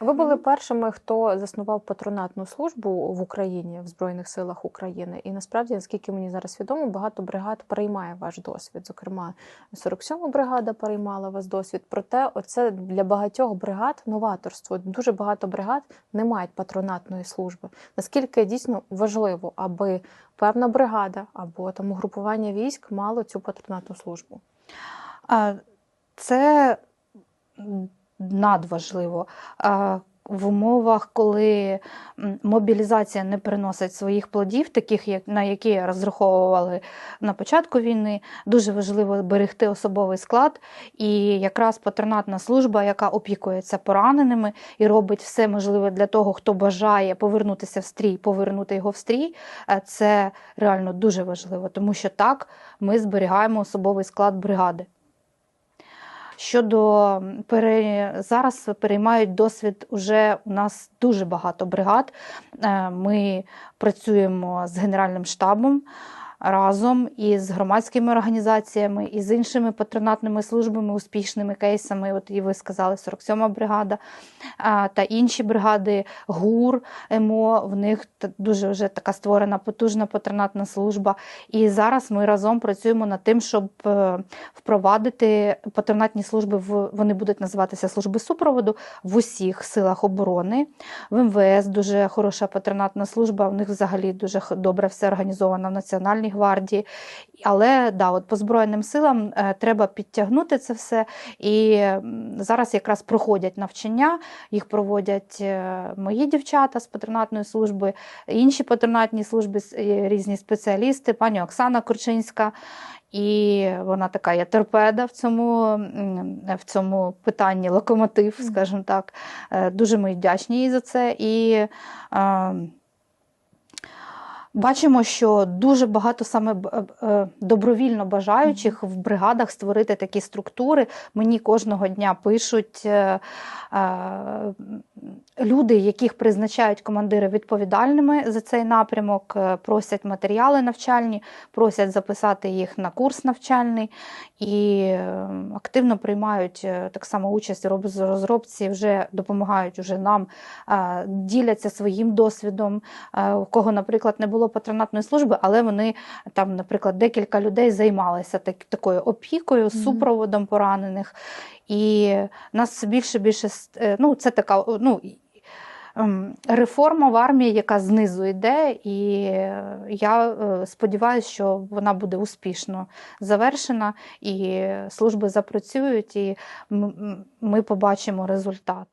Ви були першими, хто заснував патронатну службу в Україні в Збройних силах України. І насправді, наскільки мені зараз відомо, багато бригад переймає ваш досвід. Зокрема, 47-ма бригада переймала вас досвід. Проте, оце для багатьох бригад новаторство. Дуже багато бригад не мають патронатної служби. Наскільки дійсно важливо, аби певна бригада або там угрупування військ мало цю патронатну службу? Це надважливо. В умовах, коли мобілізація не приносить своїх плодів, таких на які розраховували на початку війни, дуже важливо берегти особовий склад. І якраз патронатна служба, яка опікується пораненими і робить все можливе для того, хто бажає повернутися в стрій, повернути його в стрій, е, це реально дуже важливо, тому що так ми зберігаємо особовий склад бригади. Щодо пере... зараз переймають досвід уже у нас дуже багато бригад. Е, Ми працюємо з Генеральним штабом разом із громадськими організаціями, і з іншими патронатними службами, успішними кейсами. От і ви сказали, 47-ма бригада та інші бригади ГУР, МО. В них дуже вже така створена потужна патронатна служба. І зараз ми разом працюємо над тим, щоб е, впровадити патронатні служби в вони будуть називатися служби супроводу в усіх силах оборони. В МВС дуже хороша патронатна служба. У них взагалі дуже добре все організовано в Національній гвардії. Але да, от по Збройним силам е, треба підтягнути це все. І зараз якраз проходять навчання, їх проводять е, мої дівчата з патронатної служби, інші патронатні служби, різні спеціалісти, пані Оксана Корчинська. І вона така є торпеда в цьому, в цьому питанні, локомотив, скажімо так. Е, Дуже ми вдячні їй за це. І е, бачимо, що дуже багато саме е, добровільно бажаючих в бригадах створити такі структури. Мені кожного дня пишуть е, е, люди, яких призначають командири відповідальними за цей напрямок, е, просять матеріали навчальні, просять записати їх на курс навчальний і е, активно приймають е, так само участь в розробці, вже допомагають уже нам, діляться своїм досвідом, у кого, наприклад, не було патронатної служби, але вони там, наприклад, декілька людей займалися так, такою опікою, супроводом поранених. І нас більше більше ну, це така ну, реформа в армії, яка знизу йде, і е, я е, сподіваюся, що вона буде успішно завершена, і служби запрацюють, і ми побачимо результат.